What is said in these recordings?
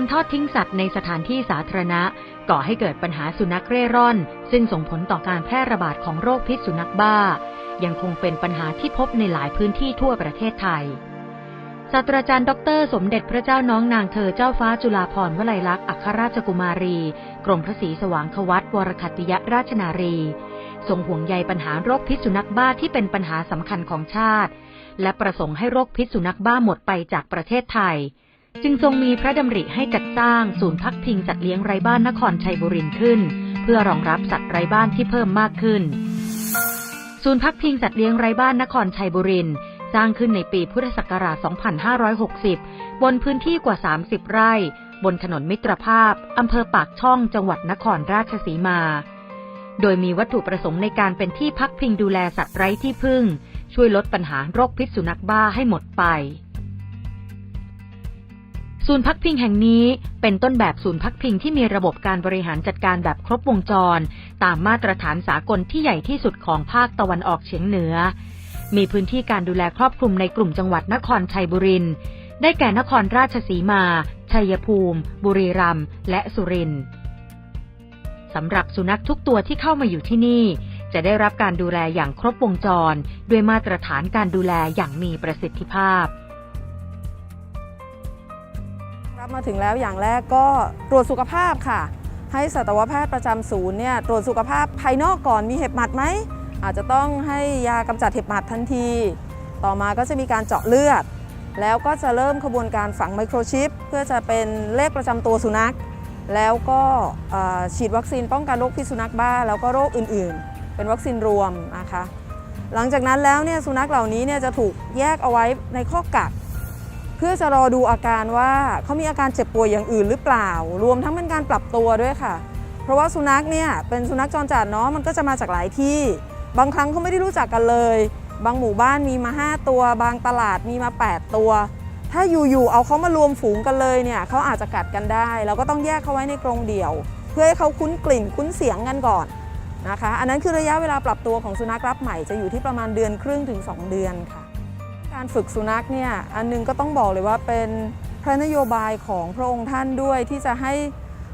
การทอดทิ้งสัตว์ในสถานที่สาธารณะ ก่อให้เกิดปัญหาสุนัขเร่ร่อน ซึ่งส่งผลต่อการแพร่ระบาดของโรคพิษสุนัขบ้า ยังคงเป็นปัญหาที่พบในหลายพื้นที่ทั่วประเทศไทยศาสตราจารย์ดอกเตอรสมเด็จพระเจ้าน้องนางเธอเจ้าฟ้าจุฬาภรณ์วลัยลักษณ์อัครราชกุมารี กรมพระศรีสว่างควัตวรคัตติยราชนารี ทรงห่วงใยปัญหาโรคพิษสุนัขบ้าที่เป็นปัญหาสำคัญของชาติ และประสงค์ให้โรคพิษสุนัขบ้าหมดไปจากประเทศไทย จึงทรงมีพระดำริให้จัดสร้างศูนย์พักพิงสัตว์เลี้ยงไร้บ้านนครชัยบุรีขึ้น เพื่อรองรับสัตว์ไร้บ้านที่เพิ่มมากขึ้น ศูนย์พักพิงสัตว์เลี้ยงไร้บ้านนครชัยบุรีสร้างขึ้นในปีพุทธศักราช 2560 บนพื้นที่กว่า 30 ไร่ บนถนนมิตรภาพ อำเภอปากช่อง จังหวัดนครราชสีมา โดยมีวัตถุประสงค์ในการเป็นที่พักพิงดูแลสัตว์ไร้ที่พึ่ง ช่วยลดปัญหาโรคพิษสุนัขบ้าให้หมดไป ศูนย์พักพิงแห่งนี้เป็นต้นแบบศูนย์พักพิงที่มีระบบการบริหารจัดการแบบครบวงจร ตามมาตรฐานสากลที่ใหญ่ที่สุดของภาคตะวันออกเฉียงเหนือ มีพื้นที่การดูแลครอบคลุมในกลุ่มจังหวัดนครชัยบุรีได้แก่นครราชสีมา ชัยภูมิ บุรีรัมย์และสุรินทร์สำหรับสุนัขทุกตัวที่เข้ามาอยู่ที่นี่ จะได้รับการดูแลอย่างครบวงจร ด้วยมาตรฐานการดูแลอย่างมีประสิทธิภาพ มาถึงแล้วอย่างแรกก็ตรวจสุขภาพค่ะ ให้สัตวแพทย์ประจำศูนย์เนี่ยตรวจสุขภาพภายนอกก่อนมีเห็บหมัดไหม อาจจะต้องให้ยากำจัดเห็บหมัดทันที ต่อมาก็จะมีการเจาะเลือด แล้วก็จะเริ่มขบวนการฝังไมโครชิป เพื่อจะเป็นเลขประจำตัวสุนัข แล้วก็ฉีดวัคซีนป้องกันโรคพิษสุนัขบ้า แล้วก็โรคอื่นๆ เป็นวัคซีนรวมนะคะหลังจากนั้นแล้วเนี่ยสุนัขเหล่านี้เนี่ยจะถูกแยกเอาไว้ในข้อกัก เพื่อจะรอดูอาการว่าเขามีอาการเจ็บป่วยอย่างอื่นหรือเปล่า รวมทั้งเป็นการปรับตัวด้วยค่ะ เพราะว่าสุนัขเนี่ยเป็นสุนัขจรจัดเนาะมันก็จะมาจากหลายที่ บางครั้งเขาไม่ได้รู้จักกันเลย บางหมู่บ้านมีมา 5 ตัว บางตลาดมีมา 8 ตัว ถ้าอยู่ๆเอาเขามารวมฝูงกันเลยเนี่ยเขาอาจจะกัดกันได้เราก็ต้องแยกเขาไว้ในกรงเดี่ยว เพื่อให้เขาคุ้นกลิ่นคุ้นเสียงกันก่อนนะคะ อันนั้นคือระยะเวลาปรับตัวของสุนัขรับใหม่จะอยู่ที่ประมาณเดือนครึ่งถึง 2 เดือนค่ะ การฝึกสุนัขเนี่ยอันหนึงก็ต้องบอกเลยว่าเป็นพระนโยบายของพระองค์ท่านด้วยที่จะให้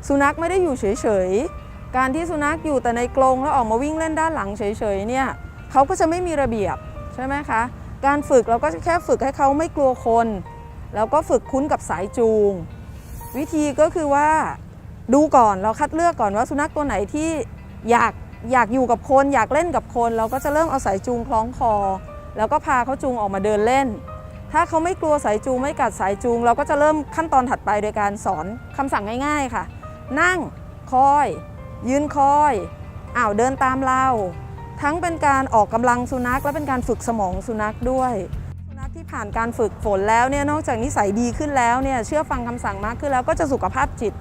สุนัขไม่ได้อยู่เฉยๆ การที่สุนัขอยู่แต่ในกรงแล้วออกมาวิ่งเล่นด้านหลังเฉยๆเนี่ยเขาก็จะไม่มีระเบียบใช่ไหมคะการฝึกเราก็แค่ฝึกให้เขาไม่กลัวคน แล้วก็ฝึกคุ้นกับสายจูง วิธีก็คือว่าดูก่อนเราคัดเลือกก่อนว่าสุนัขตัวไหนที่อยากอยากอยู่กับคน อยากเล่นกับคน เราก็จะเริ่มเอาสายจูงคล้องคอ แล้วก็พาเขาจูงออกมาเดินเล่น ถ้าเขาไม่กลัวสายจูงไม่กัดสายจูง เราก็จะเริ่มขั้นตอนถัดไปโดยการสอนคำสั่งง่าย ๆค่ะ นั่งคอย ยืนคอยอ้าวเดินตามเราทั้งเป็นการออกกำลังสุนัข และเป็นการฝึกสมองสุนัขด้วยสุนัขที่ผ่านการฝึกฝนแล้วเนี่ยนอกจากนิสัยดีขึ้นแล้วเนี่ยเชื่อฟังคำสั่งมากขึ้นแล้วก็จะสุขภาพจิต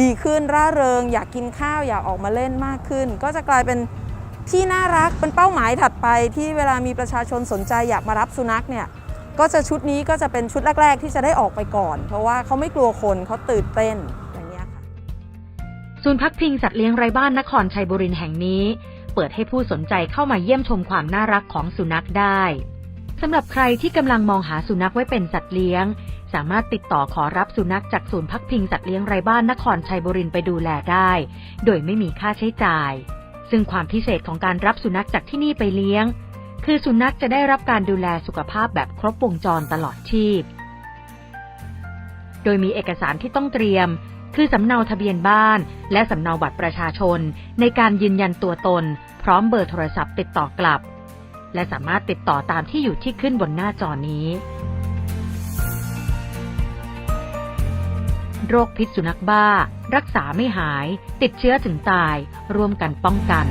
ดีขึ้นร่าเริง อยากกินข้าวอยากออกมาเล่นมากขึ้น ก็จะกลายเป็น ที่น่ารักเป็นเป้าหมายถัดไปที่เวลามีประชาชนสนใจอยากมารับสุนัขเนี่ยก็จะชุดนี้ก็จะเป็นชุดแรก ๆ ที่จะได้ออกไปก่อน เพราะว่าเขาไม่กลัวคนเขาตื่นเต้นอย่างเงี้ค่ะศูนย์พักพิงสัตว์เลี้ยงไร้บ้านนครชัยบุรีแห่งนี้ เปิดให้ผู้สนใจเข้ามาเยี่ยมชมความน่ารักของสุนัขได้สำหรับใครที่กำลังมองหาสุนัขไว้เป็นสัตว์เลี้ยง สามารถติดต่อขอรับสุนัขจากศูนย์พักพิงสัตว์เลี้ยงไร้บ้านนครชัยบุรีไปดูแลได้ โดยไม่มีค่าใช้จ่าย ซึ่งความพิเศษของการรับสุนัขจากที่นี่ไปเลี้ยง คือสุนัขจะได้รับการดูแลสุขภาพแบบครบวงจรตลอดชีพ โดยมีเอกสารที่ต้องเตรียม คือสำเนาทะเบียนบ้าน และสำเนาบัตรประชาชน ในการยืนยันตัวตน พร้อมเบอร์โทรศัพท์ติดต่อกลับ และสามารถติดต่อตามที่อยู่ที่ขึ้นบนหน้าจอนี้โรคพิษสุนัขบ้า รักษาไม่หาย ติดเชื้อถึงตาย ร่วมกันป้องกัน